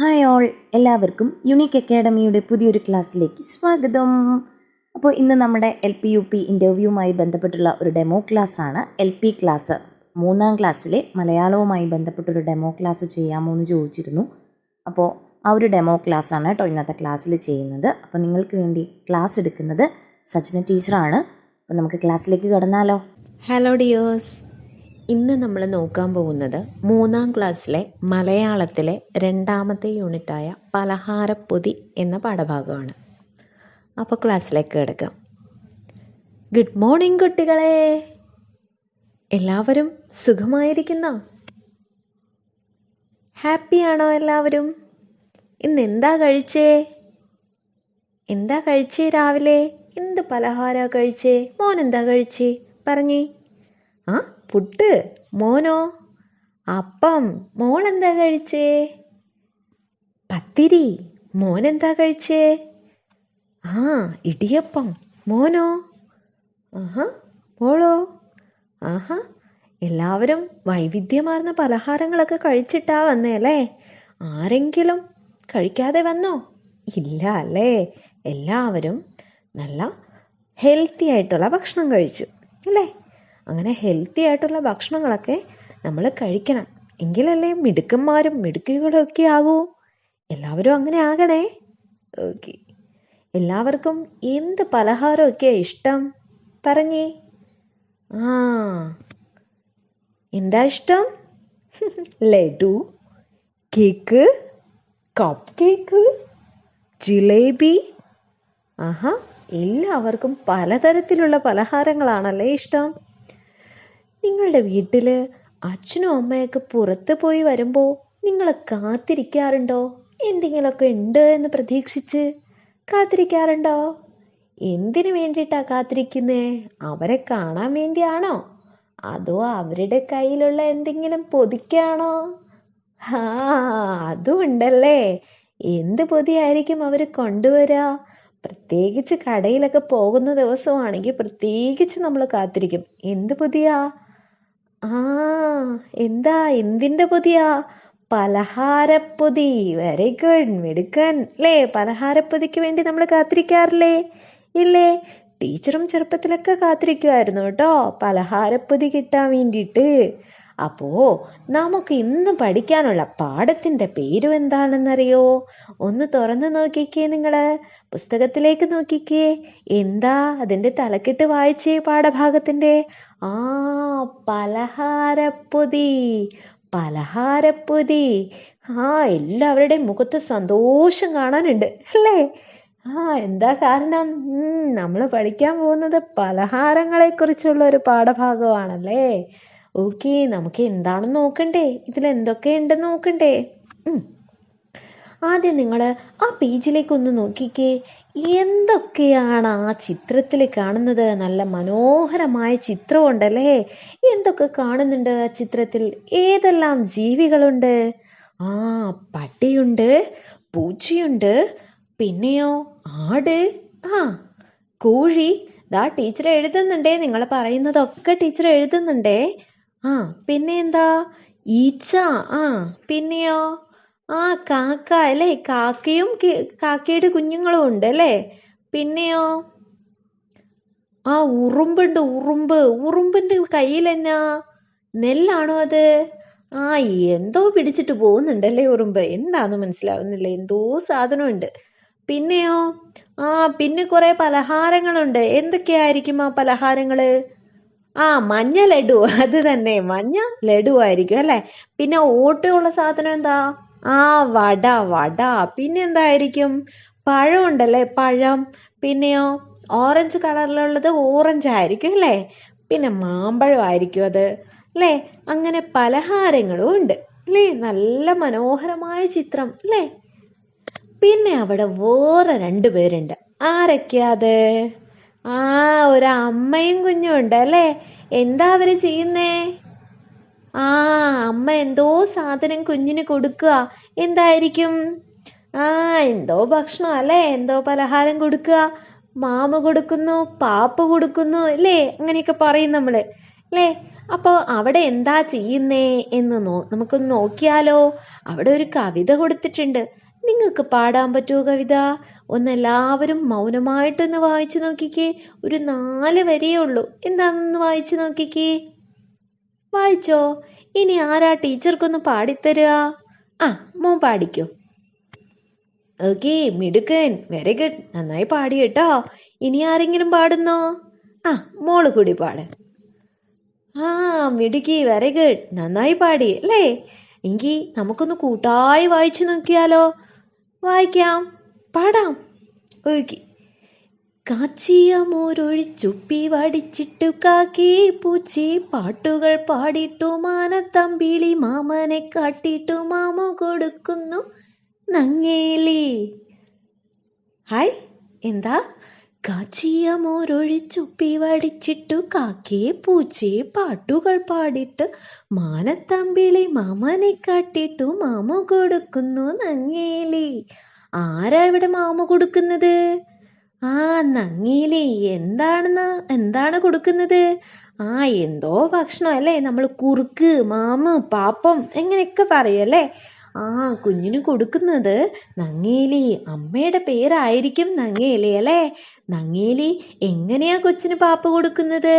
Hi all എല്ലാവർക്കും unique അക്കാഡമിയുടെ പുതിയൊരു ക്ലാസ്സിലേക്ക് സ്വാഗതം. അപ്പോൾ ഇന്ന് നമ്മുടെ എൽ പി യു പി ഇന്റർവ്യൂവുമായി ബന്ധപ്പെട്ടുള്ള ഒരു ഡെമോ ക്ലാസ്സാണ് എൽ പി ക്ലാസ് മൂന്നാം ക്ലാസ്സിലെ മലയാളവുമായി ബന്ധപ്പെട്ടൊരു ഡെമോ ക്ലാസ് ചെയ്യാമോ എന്ന് ചോദിച്ചിരുന്നു. അപ്പോൾ ആ ഒരു ഡെമോ ക്ലാസ്സാണ് കേട്ടോ ഇന്നത്തെ ക്ലാസ്സിൽ ചെയ്യുന്നത്. അപ്പോൾ നിങ്ങൾക്ക് വേണ്ടി ക്ലാസ് എടുക്കുന്നത് സച്ചിന ടീച്ചറാണ് അപ്പോൾ നമുക്ക് ക്ലാസ്സിലേക്ക് കടന്നാലോ. ഹലോ ഡിയേഴ്സ് ഇന്ന് നമ്മൾ നോക്കാൻ പോകുന്നത് മൂന്നാം ക്ലാസ്സിലെ മലയാളത്തിലെ രണ്ടാമത്തെ യൂണിറ്റായ പലഹാരപ്പൊതി എന്ന പാഠഭാഗമാണ്. അപ്പോൾ ക്ലാസ്സിലേക്ക് കിടക്കാം. ഗുഡ് മോർണിംഗ് കുട്ടികളെ. എല്ലാവരും സുഖമായിരിക്കുന്ന? ഹാപ്പി ആണോ എല്ലാവരും? ഇന്ന് എന്താ കഴിച്ചേ? എന്താ കഴിച്ചേ രാവിലെ? എന്ത് പലഹാര കഴിച്ചേ? മോൻ എന്താ കഴിച്ചേ? പറഞ്ഞേ. ആ? പുട്ട്. മോനോ അപ്പം മോൾ എന്താ കഴിച്ചേ? പത്തിരി. മോൻ എന്താ കഴിച്ചേ? ആ ഇടിയപ്പം. മോനോ? ആഹാ മോളോ? ആഹാ എല്ലാവരും വൈവിധ്യമാർന്ന പലഹാരങ്ങളൊക്കെ കഴിച്ചിട്ടാ വന്നേ അല്ലേ? ആരെങ്കിലും കഴിക്കാതെ വന്നോ? ഇല്ല അല്ലേ? എല്ലാവരും നല്ല ഹെൽത്തി ആയിട്ടുള്ള ഭക്ഷണം കഴിച്ചു അല്ലേ? അങ്ങനെ ഹെൽത്തി ആയിട്ടുള്ള ഭക്ഷണങ്ങളൊക്കെ നമ്മൾ കഴിക്കണം. എങ്കിലല്ലേ മിടുക്കന്മാരും മിടുക്കികളും ഒക്കെ ആകൂ. എല്ലാവരും അങ്ങനെ ആകണേ. ഓക്കെ എല്ലാവർക്കും എന്ത് പലഹാരമൊക്കെയാണ് ഇഷ്ടം? പറഞ്ഞേ. ആ. എന്താ ഇഷ്ടം? Laddu cake cupcake jalebi. ആഹാ എല്ലാവർക്കും പലതരത്തിലുള്ള പലഹാരങ്ങളാണല്ലേ ഇഷ്ടം? നിങ്ങളുടെ വീട്ടിൽ അച്ഛനും അമ്മയൊക്കെ പുറത്ത് പോയി വരുമ്പോൾ നിങ്ങളെ കാത്തിരിക്കാറുണ്ടോ? എന്തെങ്കിലുമൊക്കെ ഉണ്ട് എന്ന് പ്രതീക്ഷിച്ച് കാത്തിരിക്കാറുണ്ടോ? എന്തിനു വേണ്ടിയിട്ടാണ് കാത്തിരിക്കുന്നേ? അവരെ കാണാൻ വേണ്ടിയാണോ? അതോ അവരുടെ കയ്യിലുള്ള എന്തെങ്കിലും പൊതിക്കാണോ? ആ അതും ഉണ്ടല്ലേ എന്ത് പൊതിയായിരിക്കും അവർ കൊണ്ടുവരാ? പ്രത്യേകിച്ച് കടയിലൊക്കെ പോകുന്ന ദിവസമാണെങ്കിൽ പ്രത്യേകിച്ച് നമ്മൾ കാത്തിരിക്കും. എന്ത് പൊതിയാ? ആ എന്താ എന്തിന്റെ പൊതിയാ? പലഹാരപ്പൊതി. വെരി ഗുഡ് മിടുക്കൻ. അല്ലേ പലഹാരപ്പൊതിക്ക് വേണ്ടി നമ്മൾ കാത്തിരിക്കാറില്ലേ? ഇല്ലേ? ടീച്ചറും ചെറുപ്പത്തിലൊക്കെ കാത്തിരിക്കുമായിരുന്നു കേട്ടോ. പലഹാരപ്പൊതി കിട്ടാൻ വേണ്ടിയിട്ട്. അപ്പോ നമുക്ക് ഇന്ന് പഠിക്കാനുള്ള പാഠത്തിന്റെ പേരും എന്താണെന്നറിയോ? ഒന്ന് തുറന്നു നോക്കിക്കേ നിങ്ങൾ പുസ്തകത്തിലേക്ക് നോക്കിക്കേ. എന്താ അതിന്റെ തലക്കെട്ട് വായിച്ചേ പാഠഭാഗത്തിന്റെ? ആ പലഹാരപ്പൊതി പലഹാരപ്പൊതി. ആ എല്ലാവരുടെയും മുഖത്ത് സന്തോഷം കാണാനുണ്ട് അല്ലേ? ആ എന്താ കാരണം? നമ്മൾ പഠിക്കാൻ പോകുന്നത് പലഹാരങ്ങളെ കുറിച്ചുള്ള ഒരു പാഠഭാഗമാണല്ലേ? ഓക്കെ നമുക്ക് എന്താണെന്ന് നോക്കണ്ടേ? ഇതിൽ എന്തൊക്കെയുണ്ടെന്ന് നോക്കണ്ടേ ആദ്യം നിങ്ങൾ ആ പേജിലേക്ക് ഒന്ന് നോക്കിക്കേ. എന്തൊക്കെയാണ് ആ ചിത്രത്തിൽ കാണുന്നത്? നല്ല മനോഹരമായ ചിത്രമുണ്ടല്ലേ? എന്തൊക്കെ കാണുന്നുണ്ട് ആ ചിത്രത്തിൽ? ഏതെല്ലാം ജീവികളുണ്ട്? ആ പട്ടിയുണ്ട് പൂച്ചയുണ്ട് പിന്നെയോ ആട് ആ കോഴി. ദാ ടീച്ചർ എഴുതുന്നുണ്ടേ നിങ്ങൾ പറയുന്നതൊക്കെ ടീച്ചർ എഴുതുന്നുണ്ടേ. ആ പിന്നെ എന്താ ഈച്ച ആ പിന്നെയോ? ആ കാക്ക അല്ലേ? കാക്കയും കാക്കയുടെ കുഞ്ഞുങ്ങളും ഉണ്ട് അല്ലേ? പിന്നെയോ? ആ ഉറുമ്പുണ്ട് ഉറുമ്പ്. ഉറുമ്പിന്റെ കയ്യിൽ എന്നാ? നെല്ലാണോ അത്? ആ എന്തോ പിടിച്ചിട്ട് പോകുന്നുണ്ടല്ലേ ഉറുമ്പ്. എന്താന്ന് മനസ്സിലാവുന്നില്ല. എന്തോ സാധനമുണ്ട്. പിന്നെയോ? ആ പിന്നെ കുറെ പലഹാരങ്ങളുണ്ട്. എന്തൊക്കെയായിരിക്കും ആ പലഹാരങ്ങൾ? ആ മഞ്ഞ ലഡു. അത് തന്നെ. മഞ്ഞ ലഡു ആയിരിക്കും അല്ലേ? പിന്നെ ഓട്ടമുള്ള സാധനം എന്താ? ആ വട വട. പിന്നെ എന്തായിരിക്കും? പഴം ഉണ്ടല്ലേ പഴം. പിന്നെയോ ഓറഞ്ച് കളറിലുള്ളത് ഓറഞ്ച് ആയിരിക്കും അല്ലേ? പിന്നെ മാമ്പഴം ആയിരിക്കും അത് അല്ലേ? അങ്ങനെ പലഹാരങ്ങളും ഉണ്ട് അല്ലേ? നല്ല മനോഹരമായ ചിത്രം അല്ലേ? പിന്നെ അവിടെ വേറെ രണ്ടു പേരുണ്ട്. ആരൊക്കെയാ അത്? ആ ഒരു അമ്മയും കുഞ്ഞും ഉണ്ട് അല്ലേ? എന്താ അവർ ചെയ്യുന്നേ? ആ അമ്മ എന്തോ സാധനം കുഞ്ഞിന് കൊടുക്കുക എന്തായിരിക്കും? ആ എന്തോ ഭക്ഷണം അല്ലേ? എന്തോ പലഹാരം കൊടുക്കുക മാമ കൊടുക്കുന്നു പാപ്പ കൊടുക്കുന്നു അല്ലേ അങ്ങനെയൊക്കെ പറയും നമ്മൾ അല്ലേ അപ്പോൾ അവിടെ എന്താ ചെയ്യുന്നേ എന്ന് നോ നമുക്കൊന്ന് നോക്കിയാലോ? അവിടെ ഒരു കവിത കൊടുത്തിട്ടുണ്ട്. നിങ്ങൾക്ക് പാടാൻ പറ്റുമോ കവിത? ഒന്ന് എല്ലാവരും മൗനമായിട്ടൊന്ന് വായിച്ചു നോക്കിക്കേ. ഒരു നാല് വരിയേ ഉള്ളൂ. എന്താണെന്ന് വായിച്ചു നോക്കിക്കേ? വായിച്ചോ? ഇനി ആരാ ടീച്ചർക്കൊന്ന് പാടിത്തരുക ആ മോൻ പാടിക്കോ. ഓക്കെ മിടുക്കൻ വെരി ഗുഡ് നന്നായി പാടി കേട്ടോ. ഇനി ആരെങ്കിലും പാടുന്നോ? ആ മോൾ കൂടി പാട്. ആ മിടുക്കി വെരി ഗുഡ് നന്നായി പാടി അല്ലേ? എങ്കിൽ നമുക്കൊന്ന് കൂട്ടായി വായിച്ചു നോക്കിയാലോ? വായിക്കാം. പാടാം. ഓക്കെ. കാച്ചിയ മോരൊഴിച്ചുപ്പി വടിച്ചിട്ടു കാക്കി പൂച്ചി. പാട്ടുകൾ പാടിട്ടു മാനത്തമ്പിളി മാമനെ കാട്ടിട്ടു മാമ കൊടുക്കുന്നു നങ്ങേലി. ഹായ് എന്താ? കാച്ചിയ മോരൊഴിച്ചുപ്പി വടിച്ചിട്ടു കാക്കി പൂച്ചി. പാട്ടുകൾ പാടിട്ട് മാനത്തമ്പിളി മാമനെ കാട്ടിട്ടു മാമ കൊടുക്കുന്നു നങ്ങേലി. ആരാ ഇവിടെ മാമ കൊടുക്കുന്നത്? ആ നങ്ങേലി എന്താണെന്ന് എന്താണ് കൊടുക്കുന്നത്? ആ എന്തോ ഭക്ഷണം അല്ലേ? നമ്മൾ കുറുക്ക് മാമ് പാപ്പം എങ്ങനെയൊക്കെ പറയും അല്ലേ? ആ കുഞ്ഞിന് കൊടുക്കുന്നത് നങ്ങേലി അമ്മയുടെ പേരായിരിക്കും നങ്ങേലി അല്ലേ? നങ്ങേലി എങ്ങനെയാ കൊച്ചിന് പാപ്പ കൊടുക്കുന്നത്?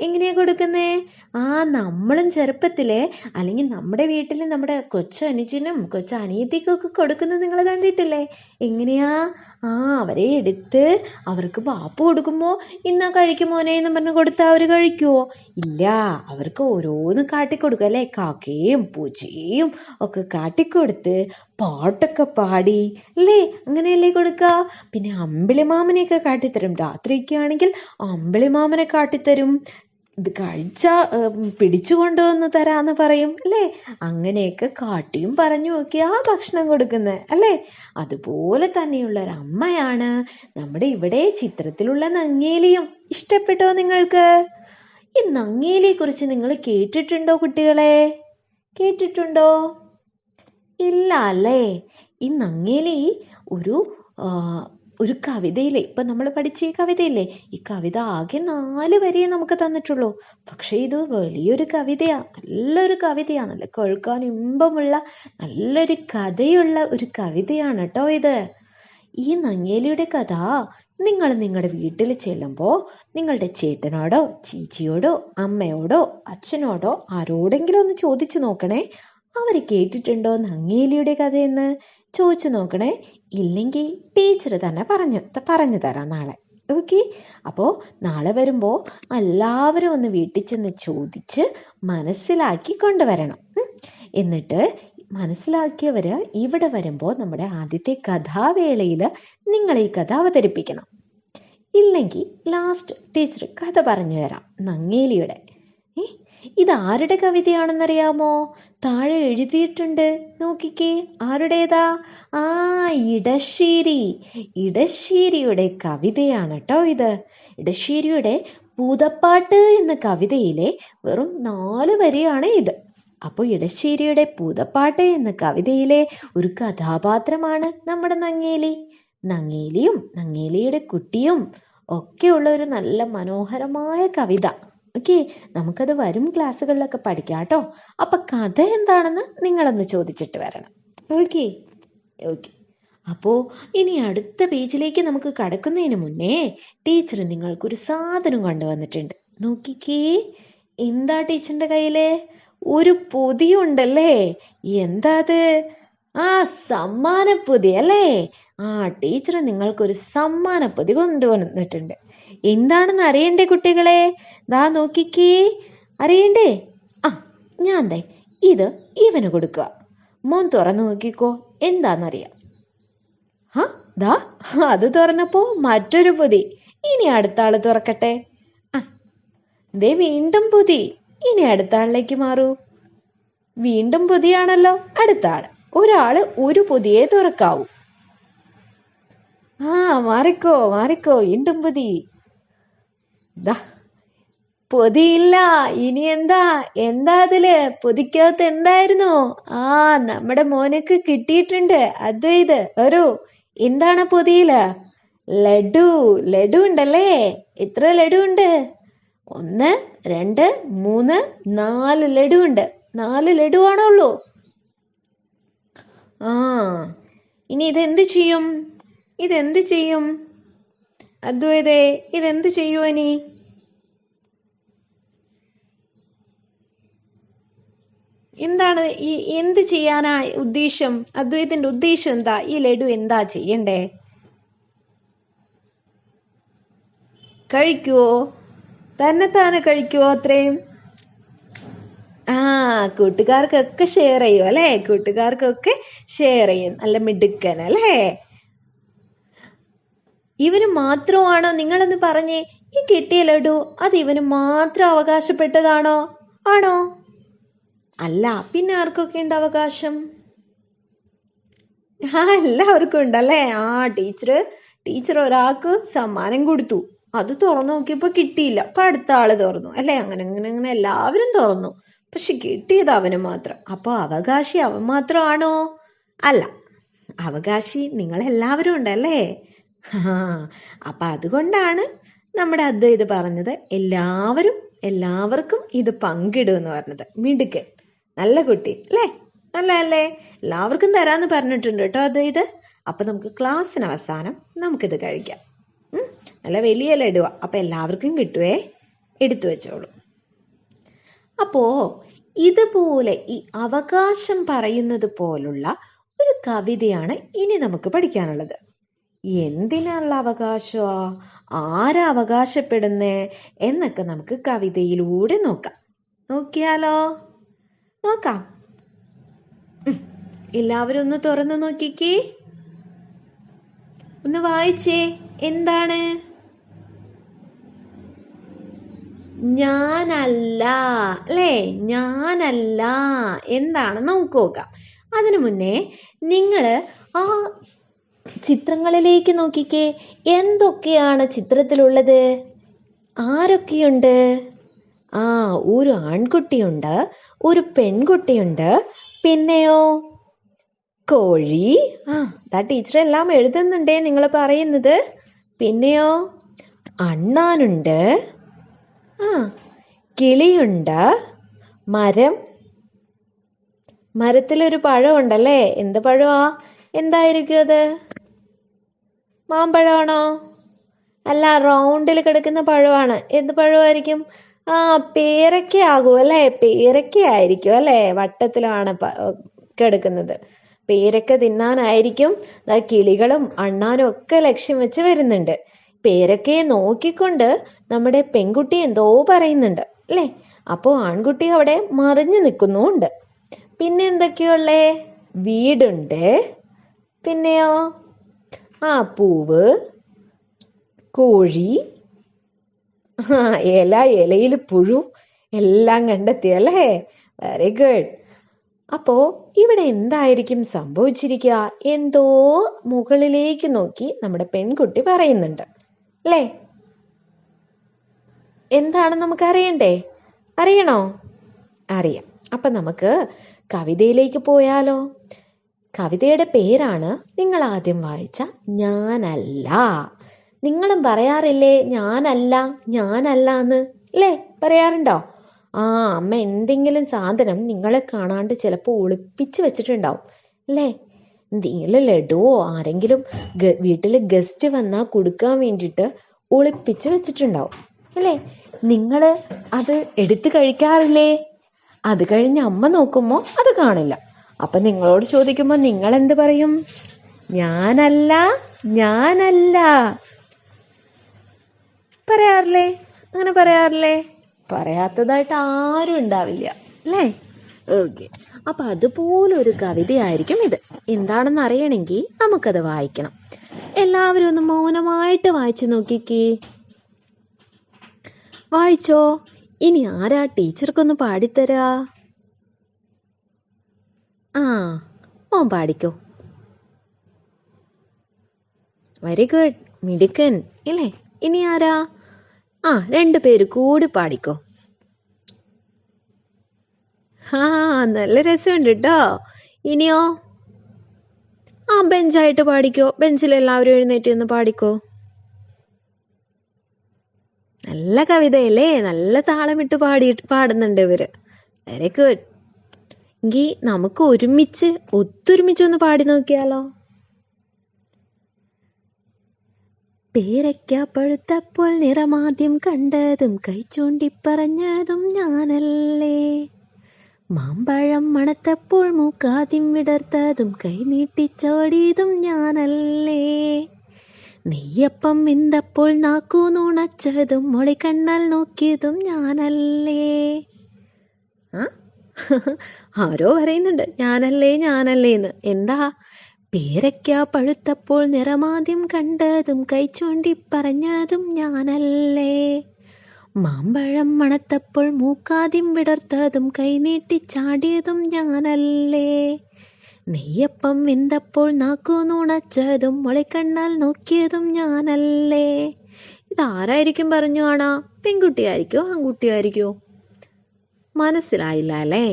എങ്ങനെയാ കൊടുക്കുന്നേ? ആ നമ്മളും ചെറുപ്പത്തിലെ അല്ലെങ്കിൽ നമ്മുടെ വീട്ടിൽ നമ്മുടെ കൊച്ചനുജനും കൊച്ചനിയത്തിക്കൊക്കെ കൊടുക്കുന്നത് നിങ്ങൾ കണ്ടിട്ടില്ലേ? എങ്ങനെയാ? ആ അവരെ എടുത്ത് അവർക്ക് പാപ്പ് കൊടുക്കുമ്പോൾ ഇന്നാ കഴിക്കുമോനെ എന്ന് പറഞ്ഞ് കൊടുത്താൽ അവർ കഴിക്കുമോ ഇല്ല അവർക്ക് ഓരോന്ന് കാട്ടിക്കൊടുക്കും അല്ലേ? കാക്കയും പൂച്ചയും ഒക്കെ കാട്ടിക്കൊടുത്ത് പാട്ടൊക്കെ പാടി അല്ലേ? അങ്ങനെയല്ലേ കൊടുക്കുക പിന്നെ അമ്പിളിമാമനെയൊക്കെ കാട്ടിത്തരും. രാത്രിയൊക്കെ ആണെങ്കിൽ അമ്പിളിമാമനെ കാട്ടിത്തരും. ഇത് കഴിച്ച പിടിച്ചു കൊണ്ടുവന്ന് തരാന്ന് പറയും അല്ലേ? അങ്ങനെയൊക്കെ കാട്ടിയും പറഞ്ഞു നോക്കി ആ ഭക്ഷണം കൊടുക്കുന്നത് അല്ലേ? അതുപോലെ തന്നെയുള്ള ഒരു അമ്മയാണ് നമ്മുടെ ഇവിടെ ചിത്രത്തിലുള്ള നങ്ങേലിയും. ഇഷ്ടപ്പെട്ടോ നിങ്ങൾക്ക്? ഈ നങ്ങേലിയെ കുറിച്ച് നിങ്ങൾ കേട്ടിട്ടുണ്ടോ കുട്ടികളെ? കേട്ടിട്ടുണ്ടോ? ഇല്ല അല്ലേ? ഈ നങ്ങേലി ഒരു ഒരു കവിതയിലെ ഇപ്പൊ നമ്മൾ പഠിച്ച ഈ കവിതയില്ലേ? ഈ കവിത ആകെ നാല് വരിയെ നമുക്ക് തന്നിട്ടുള്ളൂ. പക്ഷേ ഇത് വലിയൊരു കവിതയാ. നല്ലൊരു കവിതയാ. നല്ല കേൾക്കാൻ ഇമ്പമുള്ള നല്ലൊരു കഥയുള്ള ഒരു കവിതയാണ് കേട്ടോ ഇത്. ഈ നങ്ങേലിയുടെ കഥ നിങ്ങൾ നിങ്ങളുടെ വീട്ടിൽ ചെല്ലുമ്പോൾ നിങ്ങളുടെ ചേട്ടനോടോ ചേച്ചിയോടോ അമ്മയോടോ അച്ഛനോടോ ആരോടെങ്കിലും ഒന്ന് ചോദിച്ചു നോക്കണേ. അവർ കേട്ടിട്ടുണ്ടോ നങ്ങേലിയുടെ കഥയെന്ന്? ചോദിച്ചു നോക്കണേ. ഇല്ലെങ്കിൽ ടീച്ചർ തന്നെ പറഞ്ഞു പറഞ്ഞു തരാം നാളെ. ഓക്കെ അപ്പോൾ നാളെ വരുമ്പോൾ എല്ലാവരും ഒന്ന് വീട്ടിൽ ചെന്ന് ചോദിച്ച് മനസ്സിലാക്കി കൊണ്ടുവരണം. എന്നിട്ട് മനസ്സിലാക്കിയവർ ഇവിടെ വരുമ്പോൾ നമ്മുടെ ആദ്യത്തെ കഥാവേളയിൽ നിങ്ങൾ ഈ കഥ അവതരിപ്പിക്കണം. ഇല്ലെങ്കിൽ ലാസ്റ്റ് ടീച്ചർ കഥ പറഞ്ഞു തരാം നങ്ങേലിയുടെ. ഇത് ആരുടെ കവിതയാണെന്നറിയാമോ? താഴെ എഴുതിയിട്ടുണ്ട്. നോക്കിക്കേ ആരുടേതാ? ആ ഇടശ്ശേരി. ഇടശ്ശേരിയുടെ കവിതയാണ് കേട്ടോ ഇത്. ഇടശ്ശേരിയുടെ പൂതപ്പാട്ട് എന്ന കവിതയിലെ വെറും നാല് വരിയാണ് ഇത്. അപ്പോൾ ഇടശ്ശേരിയുടെ പൂതപ്പാട്ട് എന്ന കവിതയിലെ ഒരു കഥാപാത്രമാണ് നമ്മുടെ നങ്ങേലി. നങ്ങേലിയും നങ്ങേലിയുടെ കുട്ടിയും ഒക്കെയുള്ള ഒരു നല്ല മനോഹരമായ കവിത. ഓക്കെ നമുക്കത് വരും ക്ലാസ്സുകളിലൊക്കെ പഠിക്കാം കേട്ടോ. അപ്പൊ കഥ എന്താണെന്ന് നിങ്ങളൊന്ന് ചോദിച്ചിട്ട് വരണം. Okay okay. അപ്പോൾ ഇനി അടുത്ത പേജിലേക്ക് നമുക്ക് കടക്കുന്നതിന് മുന്നേ ടീച്ചർ നിങ്ങൾക്കൊരു സാധനം കൊണ്ടുവന്നിട്ടുണ്ട്. നോക്കിക്കേ എന്താ ടീച്ചറിന്റെ കയ്യിൽ? ഒരു പൊതിയുണ്ടല്ലേ? എന്താ അത് ആ സമ്മാനപ്പൊതി അല്ലേ? ആ ടീച്ചർ നിങ്ങൾക്കൊരു സമ്മാനപ്പൊതി കൊണ്ടുവന്നിട്ടുണ്ട്. എന്താണെന്ന് അറിയണ്ടേ കുട്ടികളെ? ദാ നോക്കിക്കേ. അറിയണ്ടേ? ആ ഞാൻ ദേ ഇത് ഇവന് കൊടുക്കുക. മോൻ തുറന്നു നോക്കിക്കോ എന്താണെന്നറിയാം ആ ദാ അത് തുറന്നപ്പോ മറ്റൊരു പൊതി. ഇനി അടുത്ത ആൾ തുറക്കട്ടെ. ആ ദേ വീണ്ടും പൊതി. ഇനി അടുത്ത ആളിലേക്ക് മാറൂ. വീണ്ടും പൊതിയാണല്ലോ അടുത്ത ആൾ. ഒരാൾ ഒരു പൊതിയെ തുറക്കാവൂ. ആ മാറിക്കോ മാറിക്കോ വീണ്ടും പൊതി. ദാ പൊതിയില്ല. ഇനി എന്താ? എന്താ അതിൽ? പൊതിക്കകത്ത് എന്തായിരുന്നു? ആ നമ്മുടെ മോനക്ക് കിട്ടിയിട്ടുണ്ട്. അത് ഇത്? വരൂ എന്താണ് പൊതിയിൽ? ലഡു. ലഡു ഉണ്ടല്ലേ? എത്ര ലഡു ഉണ്ട്? ഒന്ന് രണ്ട് മൂന്ന് നാല് ലഡു ഉണ്ട്. നാല് ലഡു ആണുള്ളൂ ആ ഇനി ഇതെന്ത് ചെയ്യും? ഇതെന്ത് ചെയ്യും? അദ്വൈതേ ഇതെന്ത് ചെയ്യൂ ഇനി? എന്താണ് ഈ എന്ത് ചെയ്യാനാ ഉദ്ദേശം? അദ്വൈതിന്റെ ഉദ്ദേശം എന്താ? ഈ ലഡു എന്താ ചെയ്യണ്ടേ? കഴിക്കുവോ? തന്നെ താനെ കഴിക്കുവോ അത്രയും? ആ കൂട്ടുകാർക്കൊക്കെ ഷെയർ ചെയ്യും അല്ലേ? കൂട്ടുകാർക്കൊക്കെ ഷെയർ ചെയ്യും. നല്ല മിടുക്കൻ അല്ലേ? ഇവന് മാത്രമാണോ നിങ്ങളെന്ന് പറഞ്ഞേ ഈ കിട്ടിയ ലഡു അത് ഇവന് മാത്രം അവകാശപ്പെട്ടതാണോ? ആണോ? അല്ല പിന്നെ ആർക്കൊക്കെ ഉണ്ട് അവകാശം? ആ എല്ലാവർക്കും ഉണ്ടല്ലേ ആ ടീച്ചർ ടീച്ചർ ഒരാൾക്ക് സമ്മാനം കൊടുത്തു. അത് തുറന്നു നോക്കിയപ്പോൾ കിട്ടിയില്ല. അപ്പൊ അടുത്ത ആൾ തുറന്നു. അല്ലേ? അങ്ങനെ അങ്ങനെ അങ്ങനെ എല്ലാവരും തുറന്നു. പക്ഷെ കിട്ടിയത് അവന് മാത്രം. അപ്പോൾ അവകാശി അവൻ മാത്രമാണോ? അല്ല അവകാശി നിങ്ങളെല്ലാവരും ഉണ്ടല്ലേ അപ്പൊ അതുകൊണ്ടാണ് നമ്മുടെ അദ്വൈത് പറഞ്ഞത്. എല്ലാവരും എല്ലാവർക്കും ഇത് പങ്കിടും എന്ന് പറഞ്ഞത്. മിടുക്കൻ. നല്ല കുട്ടി അല്ലേ? നല്ല അല്ലേ എല്ലാവർക്കും തരാന്ന് പറഞ്ഞിട്ടുണ്ട് കേട്ടോ അദ്വൈത്. അപ്പൊ നമുക്ക് ക്ലാസ്സിന് അവസാനം നമുക്കിത് കഴിക്കാം. നല്ല വലിയ ലഡുവ. അപ്പൊ എല്ലാവർക്കും കിട്ടുവേ. എടുത്തു വെച്ചോളൂ. അപ്പോ ഇതുപോലെ ഈ അവകാശം പറയുന്നത് പോലുള്ള ഒരു കവിതയാണ് ഇനി നമുക്ക് പഠിക്കാനുള്ളത്. എന്തിനുള്ള അവകാശമാ ആരാ അവകാശപ്പെടുന്നേ? എന്നൊക്കെ നമുക്ക് കവിതയിലൂടെ നോക്കാം. നോക്കിയാലോ? നോക്കാം. എല്ലാവരും ഒന്ന് തുറന്നു നോക്കിക്കേ. ഒന്ന് വായിച്ചേ. എന്താണ്? ഞാനല്ല. അല്ലേ? ഞാനല്ല. എന്താണ്? നമുക്ക് നോക്കാം. അതിനു മുന്നേ നിങ്ങൾ ആ ചിത്രങ്ങളിലേക്ക് നോക്കിക്കേ. എന്തൊക്കെയാണ് ചിത്രത്തിലുള്ളത്? ആരൊക്കെയുണ്ട്? ആ ഒരു ആൺകുട്ടിയുണ്ട് ഒരു പെൺകുട്ടിയുണ്ട്. പിന്നെയോ? കോഴി. ആ ദാ ടീച്ചർ എല്ലാം എഴുതുന്നുണ്ടേ നിങ്ങൾ പറയുന്നത്. പിന്നെയോ? അണ്ണാനുണ്ട്. ആ കിളിയുണ്ട്. മരം. മരത്തിലൊരു പഴമുണ്ടല്ലേ? എന്ത് പഴമാ എന്തായിരിക്കും അത്? മാമ്പഴമാണോ? അല്ല റൗണ്ടിൽ കിടക്കുന്ന പഴമാണ്. എന്ത് പഴമായിരിക്കും? ആ പേരക്ക ആകും അല്ലേ? പേരക്ക ആയിരിക്കും അല്ലേ? വട്ടത്തിലാണ് കിടക്കുന്നത്. പേരക്ക തിന്നാനായിരിക്കും. കിളികളും അണ്ണാനും ഒക്കെ ലക്ഷ്യം വെച്ച് വരുന്നുണ്ട്. പേരക്കയെ നോക്കിക്കൊണ്ട് നമ്മുടെ പെൺകുട്ടി എന്തോ പറയുന്നുണ്ട് അല്ലേ? അപ്പോൾ ആൺകുട്ടി അവിടെ മറിഞ്ഞു നിൽക്കുന്നുമുണ്ട്. പിന്നെ എന്തൊക്കെയുള്ളേ? വീടുണ്ട്. പിന്നെയോ? ആ പൂവ് കോഴി ആ ഇല ഇലയിൽ പുഴു എല്ലാം കണ്ടെത്തി അല്ലേ? വെരി ഗുഡ് അപ്പോ ഇവിടെ എന്തായിരിക്കും സംഭവിച്ചിരിക്കുക? എന്തോ മുകളിലേക്ക് നോക്കി നമ്മുടെ പെൺകുട്ടി പറയുന്നുണ്ട്. അല്ലേ? എന്താണ് നമുക്ക് അറിയണ്ടേ? അറിയണോ? അറിയാം. അപ്പൊ നമുക്ക് കവിതയിലേക്ക് പോയാലോ? കവിതയുടെ പേരാണ് നിങ്ങൾ ആദ്യം വായിച്ച ഞാനല്ല. നിങ്ങളും പറയാറില്ലേ ഞാനല്ല ഞാനല്ല എന്ന്? അല്ലേ? പറയാറുണ്ടോ? ആ അമ്മ എന്തെങ്കിലും സാധനം നിങ്ങളെ കാണാണ്ട് ചിലപ്പോൾ ഒളിപ്പിച്ച് വെച്ചിട്ടുണ്ടാവും. അല്ലേ? എന്തെങ്കിലും ലഡുവോ ആരെങ്കിലും വീട്ടിൽ ഗസ്റ്റ് വന്നാൽ കൊടുക്കാൻ വേണ്ടിയിട്ട് ഒളിപ്പിച്ച് വെച്ചിട്ടുണ്ടാവും. അല്ലേ? നിങ്ങൾ അത് എടുത്തു കഴിക്കാറില്ലേ? അത് കഴിഞ്ഞ് അമ്മ നോക്കുമ്പോൾ അത് കാണില്ല. അപ്പൊ നിങ്ങളോട് ചോദിക്കുമ്പോൾ നിങ്ങൾ എന്ത് പറയും? ഞാനല്ല ഞാനല്ല. പറയാറില്ലേ? അങ്ങനെ പറയാറില്ലേ? പറയാത്തതായിട്ട് ആരും ഉണ്ടാവില്ല അല്ലേ? ഓക്കെ. അപ്പൊ അതുപോലെ ഒരു കവിതയായിരിക്കും ഇത്. എന്താണെന്ന് അറിയണമെങ്കിൽ നമുക്കത് വായിക്കണം. എല്ലാവരും ഒന്ന് മൗനമായിട്ട് വായിച്ചു നോക്കിക്കേ. വായിച്ചോ? ഇനി ആരാ ടീച്ചർക്കൊന്ന് പാടിത്തരാ? ആ ഓ പാടിക്കോ. വെരി ഗുഡ് മിടുക്കൻ ഇല്ലേ? ഇനി ആരാ? ആ രണ്ടു പേര് കൂടി പാടിക്കോ. ആ നല്ല രസമുണ്ട് കേട്ടോ ഇനിയോ? ആ ബെഞ്ചായിട്ട് പാടിക്കോ. ബെഞ്ചിൽ എല്ലാവരും എഴുന്നേറ്റ് നിന്ന് പാടിക്കോ. നല്ല കവിതയല്ലേ? നല്ല താളമിട്ട് പാടി പാടുന്നുണ്ട് ഇവർ. വെരി ഗുഡ് എങ്കിൽ നമുക്ക് ഒരുമിച്ച് ഒത്തൊരുമിച്ച് ഒന്ന് പാടി നോക്കിയാലോ? പേരയ്ക്ക പഴുത്തപ്പോൾ നിറമാദ്യം കണ്ടതും കൈ ചൂണ്ടിപ്പറഞ്ഞതും ഞാനല്ലേ. മാമ്പഴം മണത്തപ്പോൾ മൂക്കാദ്യം വിടർത്തതും കൈ നീട്ടിച്ചോടിയതും ഞാനല്ലേ. നെയ്യപ്പം എന്തപ്പോൾ നാക്കു നുണച്ചതും മൊളി കണ്ണാൽ നോക്കിയതും ഞാനല്ലേ. ആ? ആരോ പറയുന്നുണ്ട് ഞാനല്ലേ ഞാനല്ലേ എന്ന്. എന്താ? പേരയ്ക്ക പഴുത്തപ്പോൾ നിറമാദ്യം കണ്ടതും കൈ ചൂണ്ടി പറഞ്ഞതും ഞാനല്ലേ. മാമ്പഴം മണത്തപ്പോൾ മൂക്കാദ്യം വിടർത്തതും കൈനീട്ടി ചാടിയതും ഞാനല്ലേ. നെയ്യപ്പം വെന്തപ്പോൾ നാക്കു നുണച്ചതും മുളക്കണ്ണാൽ നോക്കിയതും ഞാനല്ലേ. ഇതാരായിരിക്കും പറഞ്ഞു കാണാ? പെൺകുട്ടിയായിരിക്കോ ആൺകുട്ടിയായിരിക്കോ? മനസ്സിലായില്ല അല്ലേ?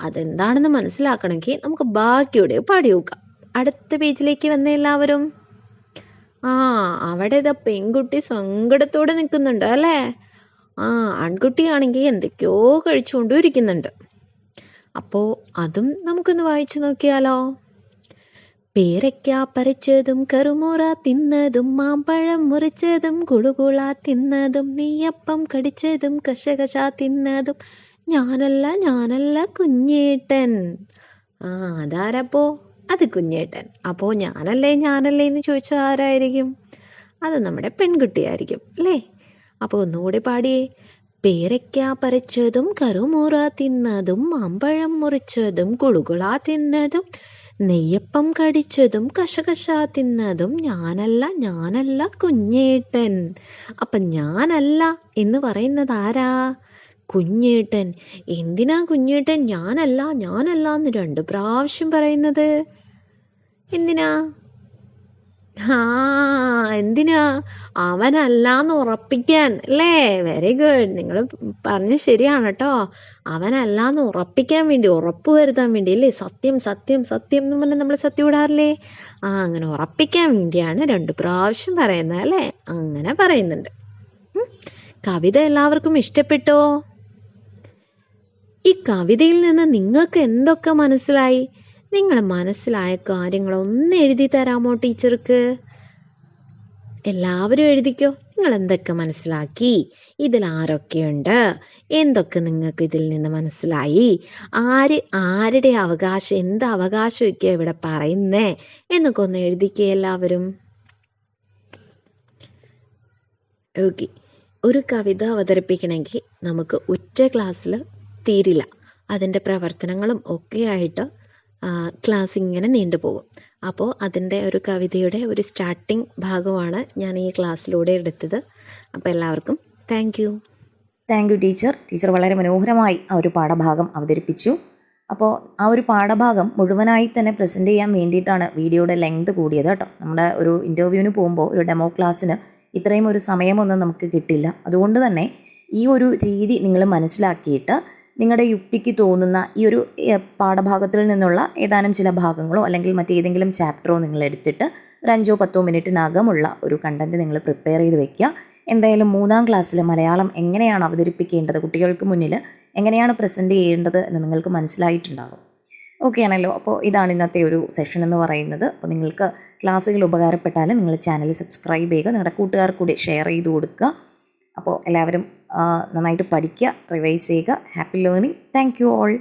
അതെന്താണെന്ന് മനസ്സിലാക്കണമെങ്കിൽ നമുക്ക് ബാക്കിയുടെ പാടി നോക്കാം. അടുത്ത പേജിലേക്ക് വന്ന എല്ലാവരും. ആ അവിടെ ഇതാ പെൺകുട്ടി സങ്കടത്തോടെ നിൽക്കുന്നുണ്ട് അല്ലേ? ആ ആൺകുട്ടിയാണെങ്കിൽ എന്തൊക്കെയോ കഴിച്ചുകൊണ്ടും ഇരിക്കുന്നുണ്ട് അപ്പോൾ അതും നമുക്കൊന്ന് വായിച്ചു നോക്കിയാലോ? പേരയ്ക്ക പറിച്ചതും കറുമുറ തിന്നതും മാമ്പഴം മുറിച്ചതും കുളുകുള തിന്നതും നെയ്യപ്പം കടിച്ചതും കശകശ തിന്നതും ഞാനല്ല ഞാനല്ല കുഞ്ഞേട്ടൻ. ആ അതാരപ്പോ? അത് കുഞ്ഞേട്ടൻ. അപ്പോ ഞാനല്ലേ ഞാനല്ലേ എന്ന് ചോദിച്ചാൽ ആരായിരിക്കും? അത് നമ്മുടെ പെൺകുട്ടിയായിരിക്കും അല്ലേ? അപ്പോൾ ഒന്നുകൂടി പാടിയേ. പേരയ്ക്ക പറിച്ചതും കറുമൂറ തിന്നതും മാമ്പഴം മുറിച്ചതും കുളുകുള തിന്നതും നെയ്യപ്പം കടിച്ചതും കശകശ തിന്നതും ഞാനല്ല ഞാനല്ല കുഞ്ഞേട്ടൻ. അപ്പം ഞാനല്ല എന്ന് പറയുന്നത് ആരാ? കുഞ്ഞേട്ടൻ. എന്തിനാ കുഞ്ഞേട്ടൻ? ഞാനല്ല ഞാനല്ല എന്ന് രണ്ട് പ്രാവശ്യം പറയുന്നത്. എന്തിനാ? ആ എന്തിനാ? അവനല്ലാന്ന് ഉറപ്പിക്കാൻ. അല്ലേ? വെരി ഗുഡ് നിങ്ങൾ പറഞ്ഞ ശരിയാണ് കേട്ടോ അവനല്ലാന്ന് ഉറപ്പിക്കാൻ വേണ്ടി ഉറപ്പ് വരുത്താൻ വേണ്ടി അല്ലേ? സത്യം സത്യം സത്യം എന്ന് പറഞ്ഞാൽ നമ്മൾ സത്യം വിടാറില്ലേ ആ അങ്ങനെ ഉറപ്പിക്കാൻ വേണ്ടിയാണ് രണ്ട് പ്രാവശ്യം പറയുന്നത് അല്ലേ? അങ്ങനെ പറയുന്നുണ്ട്. കവിത എല്ലാവർക്കും ഇഷ്ടപ്പെട്ടോ? ഈ കവിതയിൽ നിന്ന് നിങ്ങൾക്ക് എന്തൊക്കെ മനസ്സിലായി? നിങ്ങൾ മനസ്സിലായ കാര്യങ്ങളൊന്നും എഴുതി തരാമോ ടീച്ചർക്ക്? എല്ലാവരും എഴുതിക്കോ. നിങ്ങൾ എന്തൊക്കെ മനസ്സിലാക്കി? ഇതിൽ ആരൊക്കെയുണ്ട്? എന്തൊക്കെ നിങ്ങൾക്ക് ഇതിൽ നിന്ന് മനസ്സിലായി? ആര് ആരുടെ അവകാശം എന്ത് അവകാശമൊക്കെ ഇവിടെ പറയുന്നേ? എന്നൊക്കെ ഒന്ന് എഴുതിക്കേ എല്ലാവരും. ഓക്കെ ഒരു കവിത അവതരിപ്പിക്കണമെങ്കിൽ നമുക്ക് ഉച്ച ക്ലാസ്സിൽ തീരില്ല. അതിന്റെ പ്രവർത്തനങ്ങളും ഒക്കെയായിട്ട് ക്ലാസ് ഇങ്ങനെ നീണ്ടുപോകും അപ്പോൾ അതിന്റെ ഒരു കവിതയുടെ ഒരു സ്റ്റാർട്ടിംഗ് ഭാഗമാണ് ഞാൻ ഈ ക്ലാസ്സിലൂടെ എടുത്തത്. അപ്പോൾ എല്ലാവർക്കും thank you thank you teacher teacher വളരെ മനോഹരമായി ആ ഒരു പാഠഭാഗം അവതരിപ്പിച്ചു. അപ്പോൾ ആ ഒരു പാഠഭാഗം മുഴുവനായി തന്നെ പ്രസന്റ് ചെയ്യാൻ വേണ്ടിയിട്ടാണ് വീഡിയോയുടെ ലെങ്ത് കൂടിയത് കേട്ടോ. നമ്മുടെ ഒരു ഇന്റർവ്യൂവിന് പോകുമ്പോൾ ഒരു ഡെമോ ക്ലാസ്സിന് ഇത്രയും ഒരു സമയമൊന്നും നമുക്ക് കിട്ടില്ല. അതുകൊണ്ട് തന്നെ ഈ ഒരു രീതി നിങ്ങൾ മനസ്സിലാക്കിയിട്ട് നിങ്ങളുടെ യുക്തിക്ക് തോന്നുന്ന ഈ ഒരു പാഠഭാഗത്തിൽ നിന്നുള്ള ഏതാനും ചില ഭാഗങ്ങളോ അല്ലെങ്കിൽ മറ്റേതെങ്കിലും ചാപ്റ്ററോ നിങ്ങൾ എടുത്തിട്ട് ഒരു അഞ്ചോ പത്തോ മിനിറ്റിനകമുള്ള ഒരു കണ്ടന്റ് നിങ്ങൾ പ്രിപ്പയർ ചെയ്ത് വെക്കുക എന്തായാലും മൂന്നാം ക്ലാസ്സിൽ മലയാളം എങ്ങനെയാണ് അവതരിപ്പിക്കേണ്ടത് കുട്ടികൾക്ക് മുന്നിൽ എങ്ങനെയാണ് പ്രസന്റ് ചെയ്യേണ്ടത് എന്ന് നിങ്ങൾക്ക് മനസ്സിലായിട്ടുണ്ടാകും. ഓക്കെ ആണല്ലോ. അപ്പോൾ ഇതാണ് ഇന്നത്തെ ഒരു സെഷൻ എന്ന് പറയുന്നത്. അപ്പോൾ നിങ്ങൾക്ക് ക്ലാസ്സുകൾ ഉപകാരപ്പെട്ടാൽ നിങ്ങൾ ചാനൽ സബ്സ്ക്രൈബ് ചെയ്യുക. നിങ്ങളുടെ കൂട്ടുകാർക്ക് കൂടി ഷെയർ ചെയ്ത് കൊടുക്കുക. അപ്പോൾ എല്ലാവരും നന്നായിട്ട് പഠിക്കുക റിവൈസ് ചെയ്യുക. Happy learning thank you all